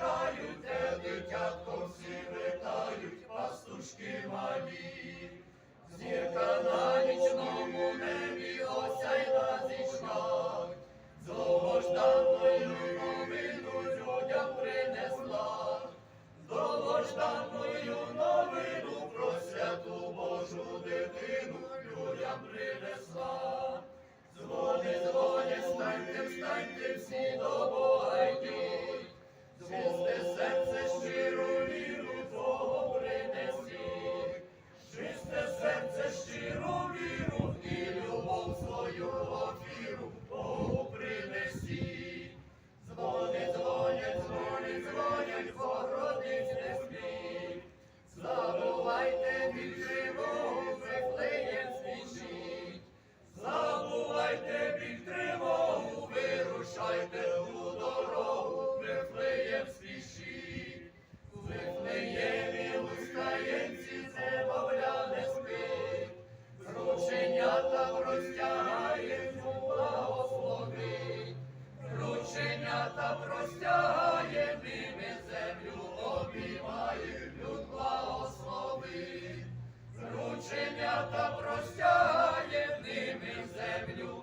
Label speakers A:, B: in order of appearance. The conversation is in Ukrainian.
A: поспішають, де дитятко всі витають, пастушки малі, зірка на нічному небі осяйна зійшла, довгожданої новину людям принесла, довгожданої новину про святу Божу дитину людям принесла. Дзвони, дзвони, станьте, встаньте всі до Бога чисте серце щиру віру Твого принеси, чисте серце щиру віру і любов свою віру, Богу принеси. Дзвони, дзвонять, дзвони, дзвонять, породить не спів. Забувайте від тривогу, вихлиє свічі. Забувайте від тривогу, вирушайте. та простягає ними землю, обіймає люд благослови, зручення та простягає ними землю.